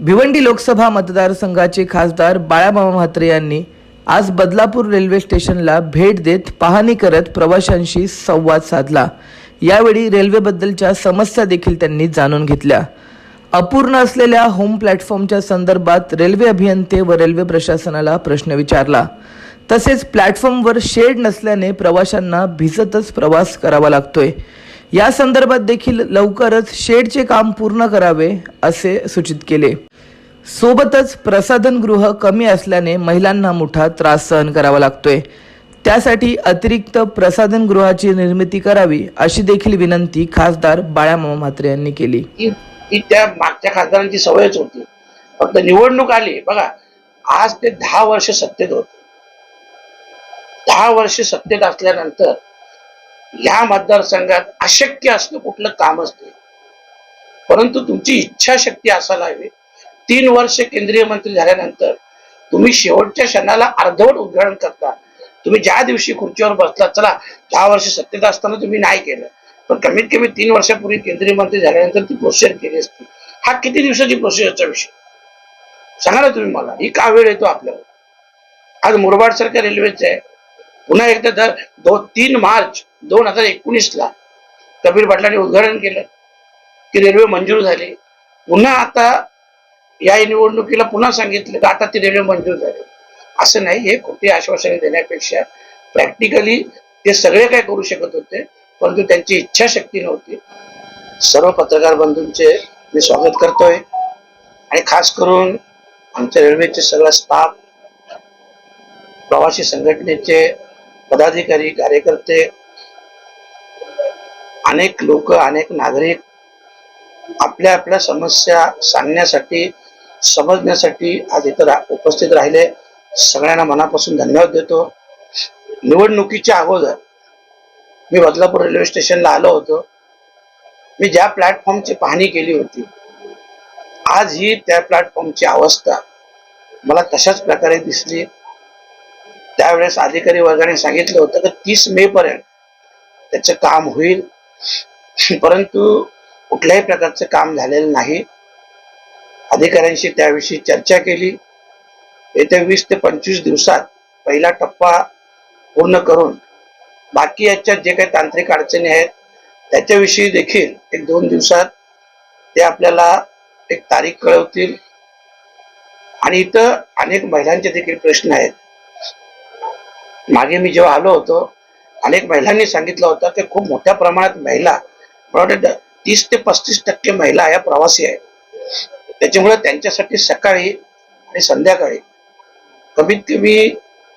भिवंडी लोकसभा मतदारसंघाचे खासदार बाळामामा म्हात्रे यांनी आज बदलापूर रेल्वे स्टेशनला भेट देत पाहणी करत प्रवाशांशी संवाद साधला. यावेळी रेल्वेबद्दलच्या समस्या देखील त्यांनी जाणून घेतल्या. अपूर्ण असलेल्या होम प्लॅटफॉर्मच्या संदर्भात रेल्वे अभियंते व रेल्वे प्रशासनाला प्रश्न विचारला. तसेच प्लॅटफॉर्मवर शेड नसल्याने प्रवाशांना भिजतच प्रवास करावा लागतोय. या संदर्भात देखील लवकरच शेडचे काम पूर्ण करावे असे सूचित केले. सोबतच प्रसाधनगृह कमी असल्याने महिलांना मोठा त्रास सहन करावा लागतोय. त्यासाठी अतिरिक्त प्रसाधनगृहाची निर्मिती करावी अशी देखील विनंती खासदार बाळामामा म्हात्रे यांनी केली. ती त्या मागच्या खासदारांची सवयच होती. फक्त निवडणूक आली. बघा आज ते दहा वर्ष सत्तेत होते. दहा वर्ष सत्तेत असल्यानंतर या मतदारसंघात अशक्य असणं कुठलं काम असते परंतु तुमची इच्छाशक्ती असायला हवी. तीन वर्ष केंद्रीय मंत्री झाल्यानंतर तुम्ही शेवटच्या क्षणाला अर्धवट उद्घाटन करता. तुम्ही ज्या दिवशी खुर्चीवर बसला चला दहा वर्ष सत्तेत असताना तुम्ही नाही केलं. पण कमीत कमी तीन वर्षापूर्वी केंद्रीय मंत्री झाल्यानंतर ती प्रोसिजर केली असती. हा किती दिवसाची प्रोसिजरचा विषय? सांगा ना तुम्ही मला ही का वेळ येतो आपल्यावर? आज मुरबाड सारख्या रेल्वेचं आहे. पुन्हा एकदा दर दो तीन मार्च दोन हजार एकोणीस ला कबीर पाटलांनी उद्घाटन केलं. की रेल्वे मंजूर झाली. पुन्हा आता या निवडणुकीला पुन्हा सांगितलं की आता ती रेल्वे मंजूर झाली. असं नाही हे खोटी आश्वासने देण्यापेक्षा प्रॅक्टिकली ते सगळे काय करू शकत होते परंतु त्यांची इच्छाशक्ती नव्हती. सर्व पत्रकार बंधूंचे मी स्वागत करतोय. आणि खास करून आमच्या रेल्वेचे सगळा स्टाफ प्रवासी संघटनेचे पदाधिकारी कार्यकर्ते अनेक लोक अनेक नागरिक आपल्या आपल्या समस्या सांगण्यासाठी समजण्यासाठी आज इथं उपस्थित राहिले. सगळ्यांना मनापासून धन्यवाद देतो. निवडणुकीच्या अगोदर मी बदलापूर रेल्वे स्टेशनला आलो होतो. मी ज्या प्लॅटफॉर्मची पाहणी केली होती आज ही त्या प्लॅटफॉर्मची अवस्था मला तशाच प्रकारे दिसली. त्यावेळेस अधिकारी वर्गाने सांगितलं होतं की तीस मे पर्यंत त्याचं काम होईल. परंतु कुठल्याही प्रकारचं काम झालेलं नाही. अधिकाऱ्यांशी त्याविषयी चर्चा केली. येत्या वीस ते पंचवीस दिवसात पहिला टप्पा पूर्ण करून बाकी याच्यात जे काही तांत्रिक अडचणी आहेत त्याच्याविषयी देखील एक दोन दिवसात ते आपल्याला एक तारीख कळवतील. आणि इथं अनेक महिलांचे देखील प्रश्न आहेत. मागे मी जेव्हा आलो होतो अनेक महिलांनी सांगितलं होतं की खूप मोठ्या प्रमाणात महिला मला वाटतं तीस ते पस्तीस टक्के महिला या प्रवासी आहेत. त्याच्यामुळे त्यांच्यासाठी सकाळी आणि संध्याकाळी कमीत कमी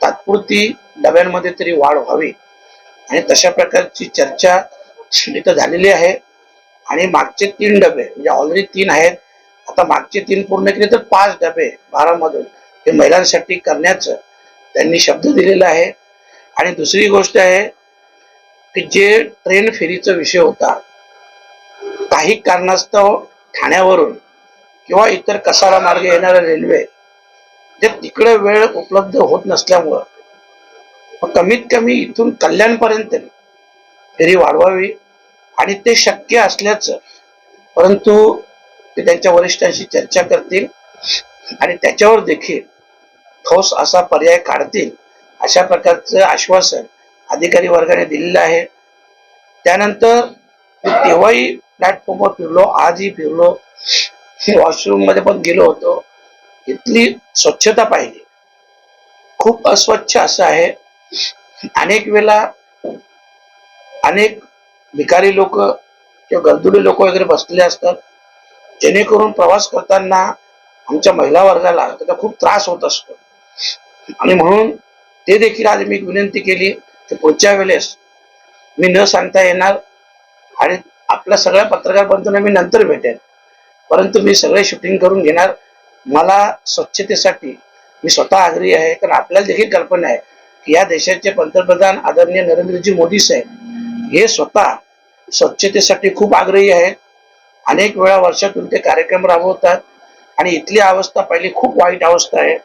तात्पुरती डब्यांमध्ये तरी वाढ व्हावी. आणि तशा प्रकारची चर्चा इथं झालेली आहे. आणि मागचे तीन डबे म्हणजे ऑलरेडी तीन आहेत आता मागचे तीन पूर्ण केले तर पाच डबे बारामधून हे महिलांसाठी करण्याचं त्यांनी शब्द दिलेला आहे. आणि दुसरी गोष्ट आहे की जे ट्रेन फेरीचा विषय होता काही कारणास्तव ठाण्यावरून किंवा इतर कसारा मार्गे येणाऱ्या रेल्वे जे तिकडे वेळ उपलब्ध होत नसल्यामुळं कमीत कमी इथून कल्याणपर्यंत फेरी वाढवावी आणि ते शक्य असल्याचं परंतु ते त्यांच्या वरिष्ठांशी चर्चा करतील आणि त्याच्यावर देखील ठोस असा पर्याय काढतील अशा प्रकारचं आश्वासन अधिकारी वर्गाने दिलेलं आहे. त्यानंतर मी तेव्हाही प्लॅटफॉर्मवर फिरलो आजही फिरलो. वॉशरूममध्ये पण गेलो होतो. इथली स्वच्छता पाहिली. खूप अस्वच्छ असं आहे. अनेक वेळेला अनेक भिकारी लोक किंवा गंदुडी लोक वगैरे बसलेले असतात. जेणेकरून प्रवास करताना आमच्या महिला वर्गाला त्याचा खूप त्रास होत असतो. आणि म्हणून ते देखील आज मी विनंती केली. तर पुढच्या वेळेस मी न सांगता येणार आणि आपल्या सगळ्या पत्रकार बंधूंना मी नंतर भेटेन. परंतु मी सगळे शूटिंग करून घेणार. मला स्वच्छतेसाठी मी स्वतः आग्रही आहे कारण आपल्याला देखील कल्पना आहे की या देशाचे पंतप्रधान आदरणीय नरेंद्रजी मोदी साहेब हे स्वतः स्वच्छतेसाठी खूप आग्रही आहेत. अनेक वेळा वर्षातून ते कार्यक्रम राबवतात आणि इथली अवस्था पहिली खूप वाईट अवस्था आहे.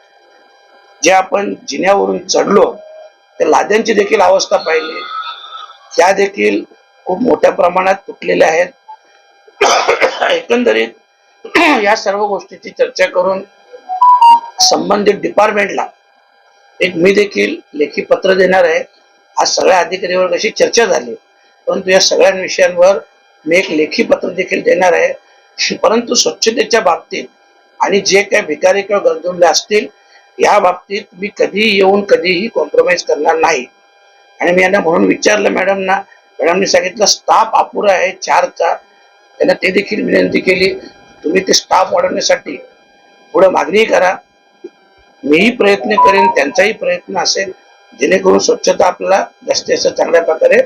जे आपण जिन्यावरून चढलो त्या लाद्यांची देखील अवस्था पाहिली. त्या देखील खूप मोठ्या प्रमाणात तुटलेल्या आहेत. एकंदरीत या सर्व गोष्टीची चर्चा करून संबंधित डिपार्टमेंटला एक मी देखील लेखी पत्र देणार आहे. आज सगळ्या अधिकारीवर कशी चर्चा झाली. परंतु या सगळ्या विषयांवर मी एक लेखी पत्र देखील देणार आहे. परंतु स्वच्छतेच्या बाबतीत आणि जे काही भिकारी किंवा गरजुंले असतील या बाबतीत मी कधीही येऊन कधीही कॉम्प्रोमाइज करणार नाही. आणि मी यांना म्हणून विचारलं मॅडमना मॅडमने सांगितलं स्टाफ अपुरा आहे चारचा. त्यांना ते देखील विनंती केली तुम्ही ते स्टाफ वाढवण्यासाठी पुढे मागणी करा. मीही प्रयत्न करेन त्यांचाही प्रयत्न असेल. जेणेकरून स्वच्छता आपल्याला जास्तीत जास्त चांगल्या प्रकारे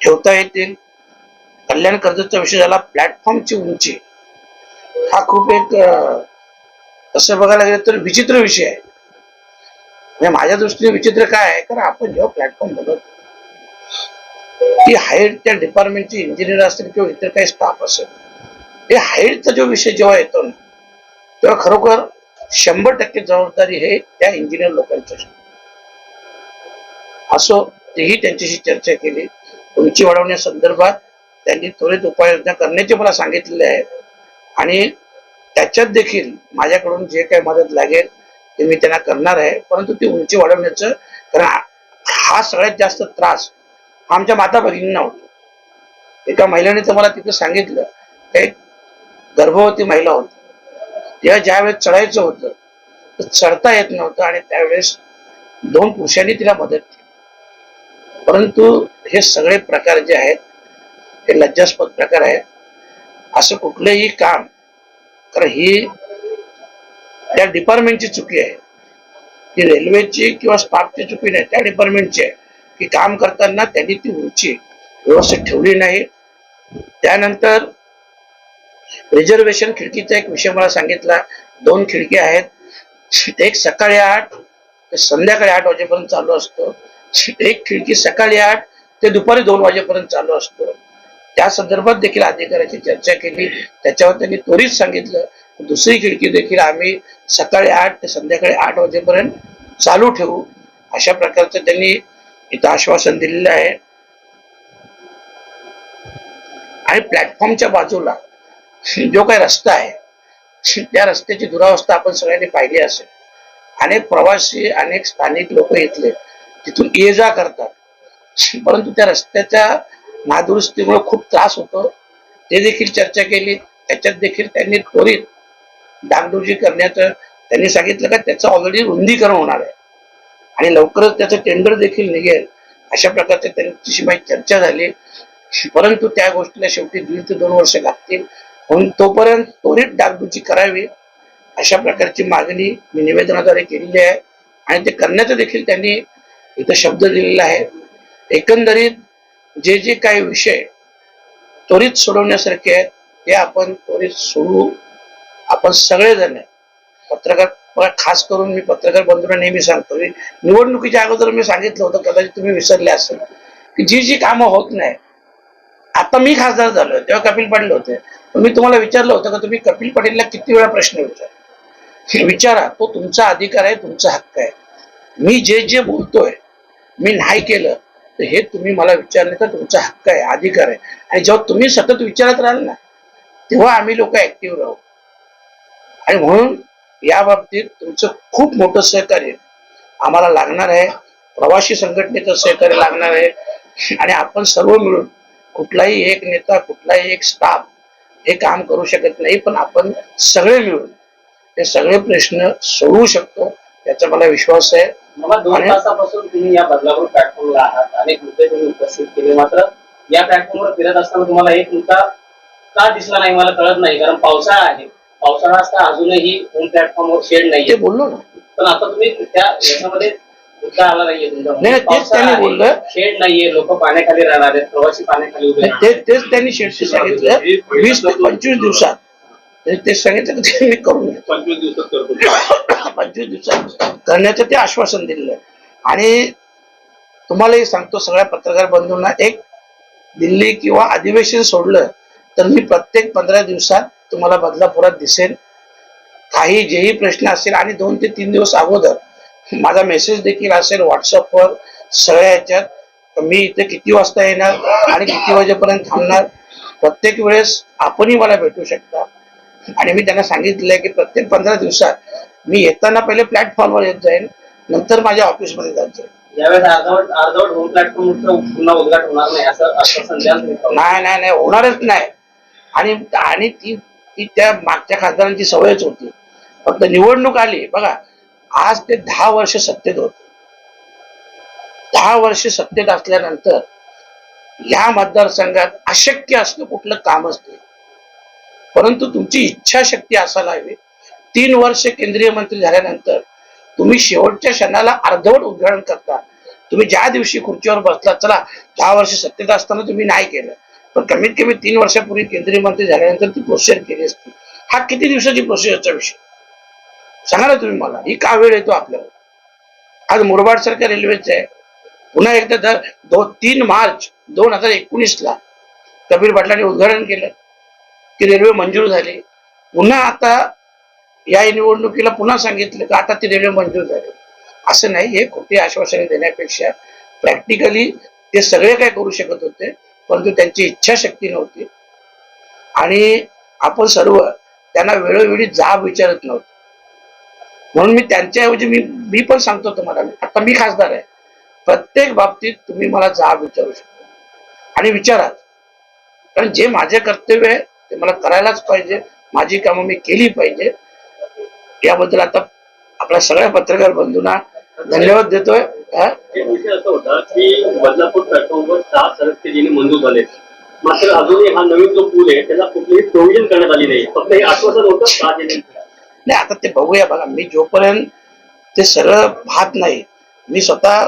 ठेवता येतील. कल्याण कर्जचा विषय झाला प्लॅटफॉर्मची उंची. हा खूप एक तसं बघायला गेलं तर विचित्र विषय आहे. म्हणजे माझ्या दृष्टीने विचित्र काय आहे? कारण आपण जेव्हा प्लॅटफॉर्म बनवतो ती हाईट त्या डिपार्टमेंटचे इंजिनियर असतील किंवा इतर काही स्टाफ असेल हे हाईटचा जो विषय जेव्हा येतो ना तेव्हा खरोखर शंभर टक्के जबाबदारी हे त्या इंजिनियर लोकांची असो तेही त्यांच्याशी चर्चा केली. उंची वाढवण्यासंदर्भात त्यांनी त्वरित उपाययोजना करण्याचे मला सांगितलेले आहे. आणि त्याच्यात देखील माझ्याकडून जे काही मदत लागेल ते मी त्यांना करणार आहे. परंतु ती उंची वाढवण्याचं कारण हा- सगळ्यात जास्त त्रास हा आमच्या माता भगिनींना होतो. एका महिलेने तर मला तिथं सांगितलं की एक गर्भवती महिला होती. तेव्हा ज्यावेळेस चढायचं होतं तर चढता येत नव्हतं आणि त्यावेळेस दोन पुरुषांनी तिला मदत केली. परंतु हे सगळे प्रकार जे आहेत हे लज्जास्पद प्रकार आहेत. असं कुठलंही काम कारण ही त्या डिपार्टमेंटची चुकी आहे. ती रेल्वेची किंवा स्टाफची चुकी नाही त्या डिपार्टमेंटची आहे. की काम करताना त्यांनी ती उंची व्यवस्थित ठेवली नाही. त्यानंतर रिझर्वेशन खिडकीचा एक विषय मला सांगितला. दोन खिडकी आहेत. एक सकाळी आठ ते संध्याकाळी आठ वाजेपर्यंत चालू असतो. एक खिडकी सकाळी आठ ते दुपारी दोन वाजेपर्यंत चालू असतो. त्या संदर्भात देखील अधिकाऱ्याची चर्चा केली. त्याच्यावर त्यांनी त्वरित सांगितलं. दुसरी खिडकी देखील आम्ही सकाळी आठ ते संध्याकाळी आठ वाजेपर्यंत चालू ठेवू. अशा प्रकारचं त्यांनी इथं आश्वासन दिलेलं आहे. आणि प्लॅटफॉर्मच्या बाजूला जो काही रस्ता आहे त्या रस्त्याची दुरावस्था आपण सगळ्यांनी पाहिली असेल. अनेक प्रवासी अनेक स्थानिक लोक इथले तिथून ये जा करतात. परंतु त्या रस्त्याच्या नादुरुस्तीमुळे खूप त्रास होतो. ते देखील चर्चा केली. त्याच्यात देखील त्यांनी त्वरित डागडुजी करण्याचं त्यांनी सांगितलं का त्याचं ऑलरेडी रुंदीकरण होणार आहे. आणि लवकरच त्याचं टेंडर देखील निघेल अशा प्रकारचे त्यांच्याशी माहिती चर्चा झाली. परंतु त्या गोष्टीला शेवटी दीड ते दोन वर्ष लागतील. म्हणून तोपर्यंत त्वरित डागडुजी करावी अशा प्रकारची मागणी मी निवेदनाद्वारे केलेली आहे. आणि ते करण्याचं देखील त्यांनी इथं शब्द दिलेला आहे. एकंदरीत जे जे काही विषय त्वरित सोडवण्यासारखे आहेत ते आपण त्वरित सोडवू आपण सगळेजण पत्रकार मला खास करून मी पत्रकार बंधूंना नेहमी सांगतो मी निवडणुकीच्या अगोदर मी सांगितलं होतं कदाचित तुम्ही विसरले असेल. की जी जी कामं होत नाही आता मी खासदार झालो तेव्हा कपिल पाटील होते. मी तुम्हाला विचारलं होतं का तुम्ही कपिल पाटीलला किती वेळा प्रश्न विचार विचारा तो तुमचा अधिकार आहे तुमचा हक्क आहे. मी जे जे बोलतोय मी नाही केलं तर हे तुम्ही मला विचारले तर तुमचा हक्क आहे अधिकार आहे. आणि जेव्हा तुम्ही सतत विचारत राहाल ना तेव्हा आम्ही लोक ऍक्टिव्ह राहू. आणि म्हणून या बाबतीत तुमचं खूप मोठं सहकार्य आम्हाला लागणार आहे. प्रवासी संघटनेचं सहकार्य लागणार आहे. आणि आपण सर्व मिळून कुठलाही एक नेता कुठलाही एक स्टाफ हे काम करू शकत नाही पण आपण सगळे मिळून हे सगळे प्रश्न सोडवू शकतो याचा मला विश्वास आहे. मला दोन तासापासून तुम्ही या बदलापूर प्लॅटफॉर्मला आहात. अनेक मुद्दे तुम्ही उपस्थित केले. मात्र या प्लॅटफॉर्मवर फिरत असताना तुम्हाला एक मुद्दा का दिसला नाही मला कळत नाही कारण पावसाळा आहे. पावसाळा असता अजूनही होम प्लॅटफॉर्मवर शेड ते नाहीये. बोललो ना. पण आता तुम्ही त्या याच्यामध्ये मुद्दा आला नाहीये तुमचा. नाही, तेच त्यांनी बोललं. शेड नाहीये लोक पाण्याखाली राहणार आहेत प्रवासी पाण्याखाली उभे राहणार ते तेच त्यांनी शेटशी सांगितलं. वीस ते पंचवीस दिवसात. ते सांगितलं की ते मी करून घेतो. पंचवीस दिवसात करतो पंचवीस दिवसात करण्याचं ते आश्वासन दिलेलं आहे आणि तुम्हालाही सांगतो सगळ्या पत्रकार बंधूंना एक दिल्ली किंवा अधिवेशन सोडलं तर मी प्रत्येक पंधरा दिवसात तुम्हाला बदलापुरात दिसेल. काही जेही प्रश्न असेल आणि दोन ते तीन दिवस अगोदर माझा मेसेज देखील असेल व्हॉट्सअपवर सगळ्या ह्याच्यात. मी इथे किती वाजता येणार आणि किती वाजेपर्यंत थांबणार? प्रत्येक वेळेस आपणही मला भेटू शकता. आणि मी त्यांना सांगितलंय की प्रत्येक पंधरा दिवसात मी येताना पहिले प्लॅटफॉर्मवर येत जाईन नंतर माझ्या ऑफिसमध्ये जात जाईल नाही नाही नाही होणारच नाही. आणि आणि ती ती त्या मागच्या खासदारांची सवयच होती. फक्त निवडणूक आली बघा आज ते दहा वर्ष सत्तेत होते. दहा वर्ष सत्तेत असल्यानंतर या मतदारसंघात अशक्य असणं कुठलं काम असते परंतु तुमची इच्छाशक्ती असायला हवी. तीन वर्ष केंद्रीय मंत्री झाल्यानंतर तुम्ही शेवटच्या क्षणाला अर्धवट उद्घाटन करता. तुम्ही ज्या दिवशी खुर्चीवर बसला चला दहा वर्ष सत्तेत असताना तुम्ही नाही केलं. पण कमीत कमी तीन वर्षापूर्वी केंद्रीय मंत्री झाल्यानंतर ती प्रोसिजर केली असती. हा किती दिवसाची प्रोसिजरचा विषय? सांगा ना तुम्ही मला. ही का वेळ येतो आपल्याला आज मुरबाड सारख्या रेल्वेचं आहे. पुन्हा एकदा दर दो तीन मार्च दोन हजार एकोणीस ला कबीर पाटलांनी उद्घाटन केलं. की रेल्वे मंजूर झाली. पुन्हा आता या निवडणुकीला पुन्हा सांगितलं की आता ती रेल्वे मंजूर झाली. असं नाही हे खोटी आश्वासने देण्यापेक्षा प्रॅक्टिकली ते सगळे काय करू शकत होते? परंतु त्यांची इच्छाशक्ती नव्हती. आणि आपण सर्व त्यांना वेळोवेळी जाब विचारत नव्हतो. म्हणून मी त्यांच्याऐवजी मी मी पण सांगतो तुम्हाला आता मी खासदार आहे. प्रत्येक बाबतीत तुम्ही मला जाब विचारू शकता. आणि विचारात कारण जे माझे कर्तव्य आहे ते मला करायलाच पाहिजे. माझी कामं मी केली पाहिजे. याबद्दल आता आपल्या सगळ्या पत्रकार बंधूंना धन्यवाद देतोय. विषय असा होता की बदलापूर प्लॅटफॉर्मवर सहा सडक तेजीने मंजूर झाले. मात्र अजूनही हा नवीन जो पूल आहे त्याला कुठलीही प्रोव्हिजन करण्यात आली नाही. फक्त हे आश्वासन होतं सहा नाही आता ते बघूया बघा. मी जोपर्यंत ते सगळं पाहत नाही मी स्वतः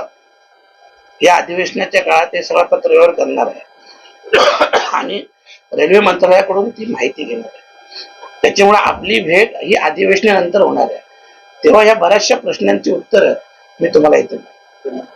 या अधिवेशनाच्या काळात ते सगळं पत्रव्यवहार करणार आहे. आणि रेल्वे मंत्रालयाकडून ती माहिती घेणार आहे. त्याच्यामुळे आपली भेट ही अधिवेशनानंतर होणार आहे. तेव्हा या बऱ्याचशा प्रश्नांची उत्तरं मी तुम्हाला इथे জন্য